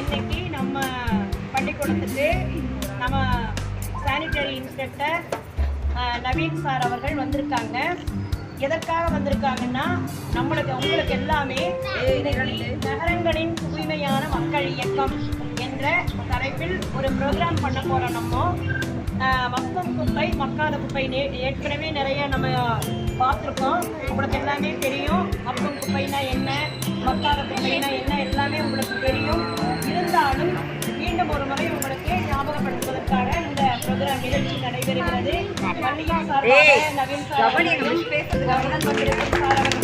இன்னைக்கு நம்ம பள்ளிக்கூடத்துக்கு நம்ம சானிட்டரி இன்ஸ்பெக்டர் நவீன் சார் அவர்கள் வந்திருக்காங்க. எதற்காக வந்திருக்காங்கன்னா நம்மளுக்கு உங்களுக்கு எல்லாமே நகரங்களின் தூய்மையான மக்கள் இயக்கம் என்ற தலைப்பில் ஒரு ப்ரோக்ராம் பண்ண போகிறோம் நம்ம. மக்கள் குப்பை மக்காத குப்பை. ஏற்கனவே நிறைய நம்ம பார்த்துருக்கோம். உங்களுக்கு எல்லாமே தெரியும். மக்கும் குப்பைனா என்ன மக்காத குப்பைனா என்ன எல்லாமே உங்களுக்கு தெரியும். இருந்தாலும் மீண்டும் ஒரு முறை உங்களுக்கு ஞாபகப்படுத்துவதற்காக இந்த ப்ரோக்ராம் நிகழ்ச்சி நடைபெறுகிறது. நவீன் சார் உடன் வந்திருக்கும் சார்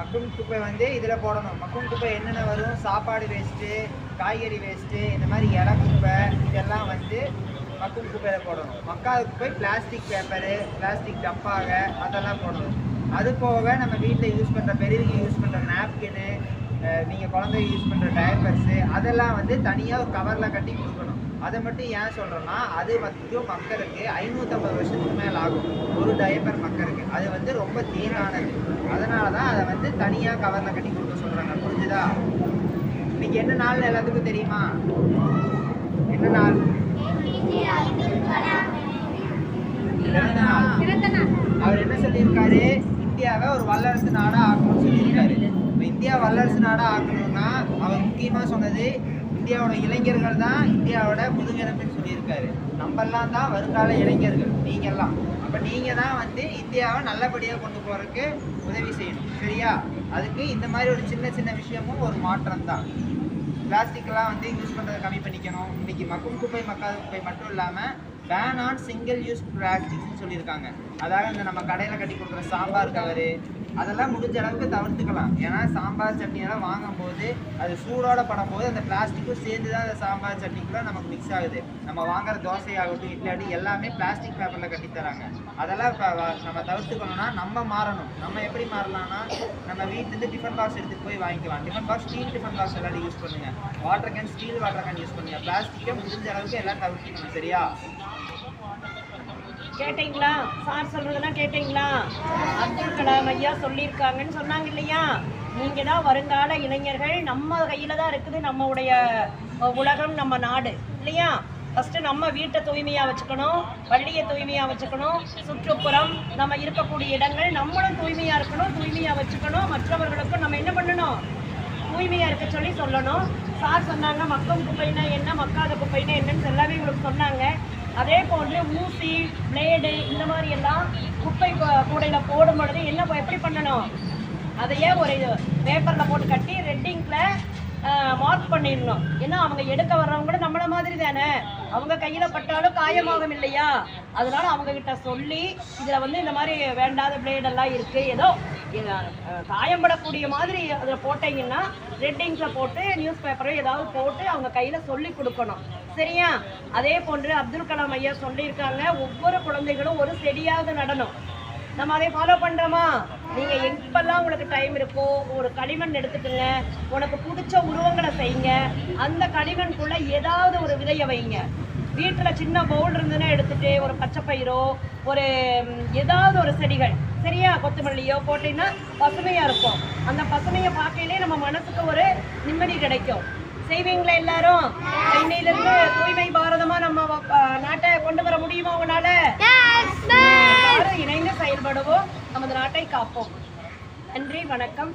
மக்கும் குப்பை வந்து இதில் போடணும். மக்கும் குப்பை என்னென்ன வரும்? சாப்பாடு வேஸ்ட்டு காய்கறி வேஸ்ட்டு இந்த மாதிரி இலை குப்பை இதெல்லாம் வந்து மக்கும் குப்பையில் போடணும். மக்காத குப்பை பிளாஸ்டிக் பேப்பரு பிளாஸ்டிக் டப்பாக அதெல்லாம் போடணும். அது போக நம்ம வீட்டில் யூஸ் பண்ணுற பெரியவங்க யூஸ் பண்ணுற நாப்கின்னு நீங்கள் குழந்தைங்க யூஸ் பண்ணுற டயப்பர்ஸு அதெல்லாம் வந்து தனியாக ஒரு கவரில் கட்டி கொடுக்கணும். அதை மட்டும் ஏன் சொல்கிறோன்னா அது மட்டும் மக்களுக்கு ஐநூற்றம்பது வருஷத்துக்கு மேலே ஆகும். ஒரு டயப்பர் மக்களுக்கு. அது வந்து ரொம்ப தீரானது அதனால தான் அதை வந்து தனியாக கவரில் கட்டி கொடுக்க சொல்கிறாங்க புரிஞ்சுதா? இன்னைக்கு என்ன நாள் எல்லாத்துக்கும் தெரியுமா? என்ன நாள்? அவர் என்ன சொல்லியிருக்காரு? இந்தியாவை ஒரு வல்லரசு நாடாக ஆக்கணும்னு சொல்லியிருக்காரு. இப்போ இந்தியா வல்லரசு நாடாக ஆக்கணும்னா அவர் முக்கியமாக சொன்னது இந்தியாவோட இளைஞர்கள் தான் இந்தியாவோட முதுகெலும்புன்னு சொல்லியிருக்காரு. நம்மெல்லாம் தான் வருங்கால இளைஞர்கள் நீங்கள்லாம் அப்போ நீங்கள் தான் வந்து இந்தியாவை நல்லபடியாக கொண்டு போகிறதுக்கு உதவி செய்யணும். சரியா? அதுக்கு இந்த மாதிரி ஒரு சின்ன சின்ன விஷயமும் ஒரு மாற்றம் தான். பிளாஸ்டிக்லாம் வந்து யூஸ் பண்ணுறதை கம்மி பண்ணிக்கணும். இன்னைக்கு மக்கும் குப்பை மக்காத குப்பை மட்டும் இல்லாமல் பேன் ஆன் சிங்கிள் யூஸ் பிளாஸ்டிக்ஸ்னு சொல்லியிருக்காங்க. அதாவது இந்த நம்ம கடையில் கட்டி கொடுக்குற சாம்பார் கவரு அதெல்லாம் முடிஞ்ச அளவுக்கு தவிர்த்துக்கலாம். ஏன்னா சாம்பார் சட்னியெல்லாம் வாங்கும்போது அது சூடோட படும்போது அந்த பிளாஸ்டிக்கும் சேர்ந்து தான் அந்த சாம்பார் சட்னிக்குள்ள நமக்கு மிக்ஸ் ஆகுது. நம்ம வாங்குற தோசை ஆகட்டும் இட்லாடி எல்லாமே பிளாஸ்டிக் பேப்பரில் கட்டித்தராங்க. அதெல்லாம் இப்போ நம்ம தவிர்த்துக்கணும்னா நம்ம மாறணும். நம்ம எப்படி மாறலாம்னா நம்ம வீட்டிலேருந்து டிஃபன் பாக்ஸ் எடுத்துகிட்டு போய் வாங்கிக்கலாம். Tiffin box steel tiffin box எல்லாரும் யூஸ் பண்ணுங்கள் water can steel water can use பண்ணுங்கள் பிளாஸ்டிக்கை முடிஞ்ச அளவுக்கு எல்லாம் தவிர்த்துக்கணும் சரியா? கேட்டீங்களா? சார் சொல்றதெல்லாம் கேட்டீங்களா? அப்துல் கலாம் ஐயா சொல்லியிருக்காங்கன்னு சொன்னாங்க இல்லையா? நீங்க தான் வருங்கால இளைஞர்கள். நம்ம கையில தான் இருக்குது நம்மளுடைய உலகம் நம்ம நாடு. இல்லையா? ஃபஸ்ட்டு நம்ம வீட்டை தூய்மையாக வச்சுக்கணும் பள்ளியை தூய்மையாக வச்சுக்கணும் சுற்றுப்புறம் நம்ம இருக்கக்கூடிய இடங்கள் நம்மளும் தூய்மையாக இருக்கணும் தூய்மையாக வச்சுக்கணும். மற்றவர்களுக்கும் நம்ம என்ன பண்ணணும்? தூய்மையாக இருக்க சொல்லி சொல்லணும். சார் சொன்னாங்க மக்கும் குப்பைனா என்ன? மக்காத குப்பைனா என்னன்னு எல்லாமே உங்களுக்கு சொன்னாங்க. அதே போன்று ஊசி பிளேடு இந்த மாதிரி எல்லாம் குப்பை கூடையில் போடும் பொழுது என்ன எப்படி பண்ணணும்? அதையே ஒரு பேப்பரில் போட்டு கட்டி ரெட்டிங்கில் மார்க் பண்ணிடணும். ஏன்னா அவங்க எடுக்க வர்றவங்க கூட நம்மள மாதிரி தானே. அவங்க கையில் பட்டாலும் காயமாகும் இல்லையா? அதனால அவங்க கிட்ட சொல்லி இதில் வந்து இந்த மாதிரி வேண்டாத பிளேடெல்லாம் இருக்குது ஏதோ காயம்படக்கூடிய மாதிரி அதில் போட்டீங்கன்னா ரெட்டிங்ஸில் போட்டு நியூஸ் பேப்பரோ ஏதாவது போட்டு அவங்க கையில் சொல்லி கொடுக்கணும். சரியா? அதே போன்று அப்துல் கலாம் ஐயா சொல்லியிருக்காங்க ஒவ்வொரு குழந்தைகளும் ஒரு செடியாவது நடனம் நம்ம அதை ஃபாலோ பண்ணுறோமா நீங்கள் எப்பெல்லாம் உங்களுக்கு டைம் இருக்கோ ஒரு களிமண் எடுத்துக்கோங்க உனக்கு பிடிச்ச உருவங்களை செய்யுங்க. அந்த களிமண்குள்ளே ஏதாவது ஒரு விதையை வைங்க. வீட்டில் சின்ன பவுல் இருந்ததுன்னா எடுத்துகிட்டு ஒரு பச்சை பயிரோ ஒரு ஏதாவது ஒரு செடிகள். சரியா? கொத்தமல்லியோ போட்டீங்கன்னா பசுமையாக இருக்கும். அந்த பசுமையை பார்க்கையிலே நம்ம மனசுக்கு ஒரு நிம்மதி கிடைக்கும். செய்வீங்களா எல்லாரும்? சென்னையில் செயல்படுவோம் நமது நாட்டை காப்போம். நன்றி வணக்கம்.